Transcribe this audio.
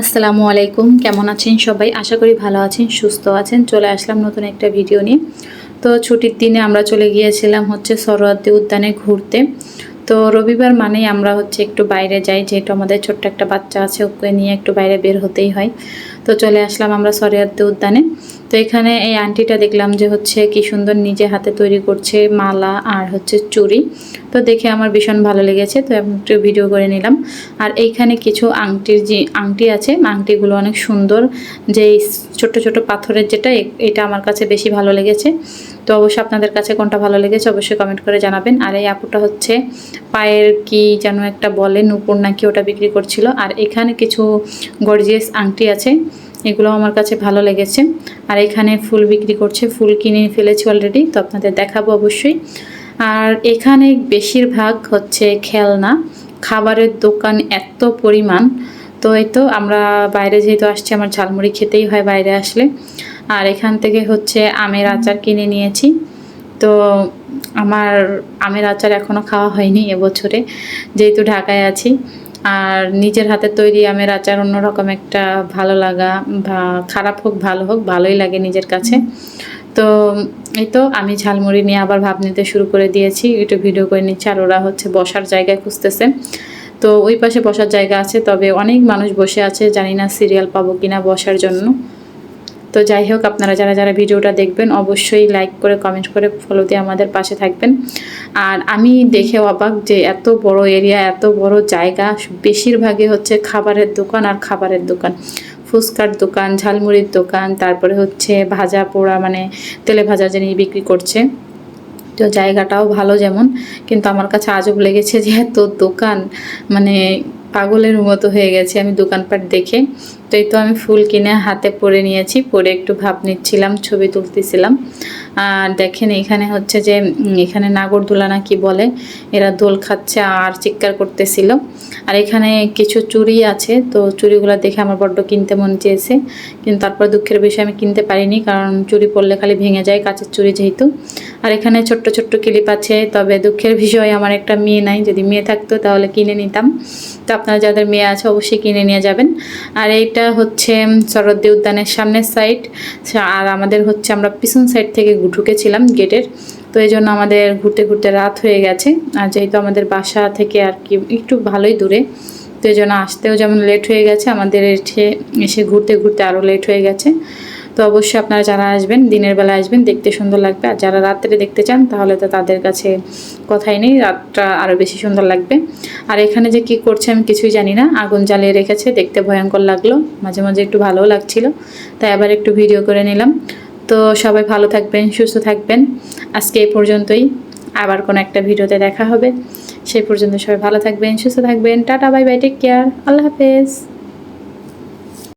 আসসালামু আলাইকুম। কেমন আছেন সবাই? আশা করি ভালো আছেন, সুস্থ আছেন। চলে আসলাম নতুন একটা ভিডিও নিয়ে। তো ছুটির দিনে আমরা চলে গিয়েছিলাম হচ্ছে সরোয়ার্দী উদ্যানে ঘুরতে। তো রবিবার মানেই আমরা হচ্ছে একটু বাইরে যাই, যেহেতু আমাদের ছোট্ট একটা বাচ্চা আছে, ওকে নিয়ে একটু বাইরে বের হতেই হয়। তো চলে আসলাম আমরা সরিয়াদ্দি উদ্যানে। তো এখানে এই আন্টিটা দেখলাম যে হচ্ছে কি সুন্দর নিজে হাতে তৈরি করছে মালা আর হচ্ছে চুড়ি। তো দেখে আমার ভীষণ ভালো লেগেছে, তো একটু ভিডিও করে নিলাম। আর এইখানে কিছু আংটির যে আংটি আছে, আংটিগুলো অনেক সুন্দর। যে ছোট ছোট পাথরের যেটা এটা আমার কাছে বেশি ভালো লেগেছে। তো অবশ্যই আপনাদের কাছে কোনটা ভালো লেগেছে অবশ্যই কমেন্ট করে জানাবেন। আর এই আপুটা হচ্ছে পায়ের কি যেন একটা বলে, নুপুর নাকি ওটা বিক্রি করছিল। আর এখানে কিছু গর্জিয়াস আংটি আছে। এগুলো আমার কাছে ভালো লেগেছে। আর এখানে ফুল বিক্রি করছে, ফুল কিনে ফেলেছি অলরেডি তো আপনাদের দেখাবো অবশ্যই। আর এখানে বেশিরভাগ হচ্ছে খেলনা। খাবারের দোকান এত পরিমাণ, তো এই তো আমরা বাইরে যেহেতু আসছি, আমার ঝালমুড়ি খেতেই হয় বাইরে আসলে। আর এখান থেকে হচ্ছে আমের আচার কিনে নিয়েছি। তো আমার আমের আচার এখনও খাওয়া হয়নি এবছরে, যেহেতু ঢাকায় আছি। আর নিজের হাতে তৈরি আমের আচার অন্যরকম একটা ভালো লাগা, বা খারাপ হোক, ভালো হোক, ভালোই লাগে নিজের কাছে। তো এই তো আমি ঝালমুড়ি নিয়ে আবার ভাব নিতে শুরু করে দিয়েছি। একটু ভিডিও করে নিচ্ছি আর ওরা হচ্ছে বসার জায়গায় খুঁজতেছে। তো ওই পাশে বসার জায়গা আছে, তবে অনেক মানুষ বসে আছে। জানি না সিরিয়াল পাবো কিনা বসার জন্য। তো যাই হোক, আপনারা যারা যারা ভিডিওটা দেখবেন, অবশ্যই লাইক করে কমেন্ট করে ফলো দিয়ে আমাদের পাশে থাকবেন। আর আমি দেখে অবাক যে এত বড় এরিয়া এত বড় জায়গা, বেশিরভাগই হচ্ছে খাবারের দোকান আর খাবারের দোকান। ফুচকার দোকান, ঝালমুড়ির দোকান, তারপরে হচ্ছে ভাজা পোড়া মানে তেলে ভাজা জিনিস বিক্রি করছে। তো জায়গাটাও ভালো যেমন, কিন্তু আমার কাছে আজব লেগেছে যে এত দোকান মানে পাগলের মতো হয়ে গেছে। আমি দোকানপাট দেখে এই তো আমি ফুল কিনে হাতে পরে নিয়েছি, পরে একটু ভাব নিচ্ছিলাম, ছবি তুলতেছিলাম। আর দেখেন এখানে হচ্ছে যে এখানে নাগরদোলা না কি বলে, এরা দোল খাচ্ছে আর চিৎকার করতেছিল। আর এখানে কিছু চুড়ি আছে, তো চুড়িগুলো দেখে আমার বড্ড কিনতে মন চেয়েছে। কিন্তু তারপর দুঃখের বিষয়, আমি কিনতে পারিনি, কারণ চুড়ি পরলে খালি ভেঙে যায়, কাঁচের চুড়ি যেহেতু। আর এখানে ছোট্ট ছোট্ট ক্লিপ আছে, তবে দুঃখের বিষয়, আমার একটা মেয়ে নাই। যদি মেয়ে থাকতো, তাহলে কিনে নিতাম। তো আপনারা যাদের মেয়ে আছে, অবশ্যই কিনে নিয়ে যাবেন। আর এইটা হচ্ছে শরদ্দি উদ্যানের সামনের সাইড আর আমাদের হচ্ছে আমরা পিছন সাইড থেকে ঢুকেছিলাম গেটের তো এই জন্য আমাদের ঘুরতে ঘুরতে রাত হয়ে গেছে। আর যেহেতু আমাদের বাসা থেকে আর কি একটু ভালোই দূরে, তো এই জন্য আসতেও যেমন লেট হয়ে গেছে, আমাদের এসে এসে ঘুরতে ঘুরতে আরও লেট হয়ে গেছে। তো অবশ্যই আপনারা যারা আসবেন, দিনের বেলা আসবেন, দেখতে সুন্দর লাগবে। আর যারা রাত্রে দেখতে চান, তাহলে তো তাদের কাছে কথাই নেই, রাতটা আরও বেশি সুন্দর লাগবে। আর এখানে যে কি করছে আমি কিছুই জানি না, আগুন জ্বালিয়ে রেখেছে, দেখতে ভয়ঙ্কর লাগল, মাঝে মাঝে একটু ভালোও লাগছিল, তাই আবার একটু ভিডিও করে নিলাম। তো সবাই ভালো থাকবেন, সুস্থ থাকবেন। আজকে এই পর্যন্তই, আবার কোনো একটা ভিডিওতে দেখা হবে। সেই পর্যন্ত সবাই ভালো থাকবেন, সুস্থ থাকবেন। Tata, bye bye take care আল্লাহ হাফেজ।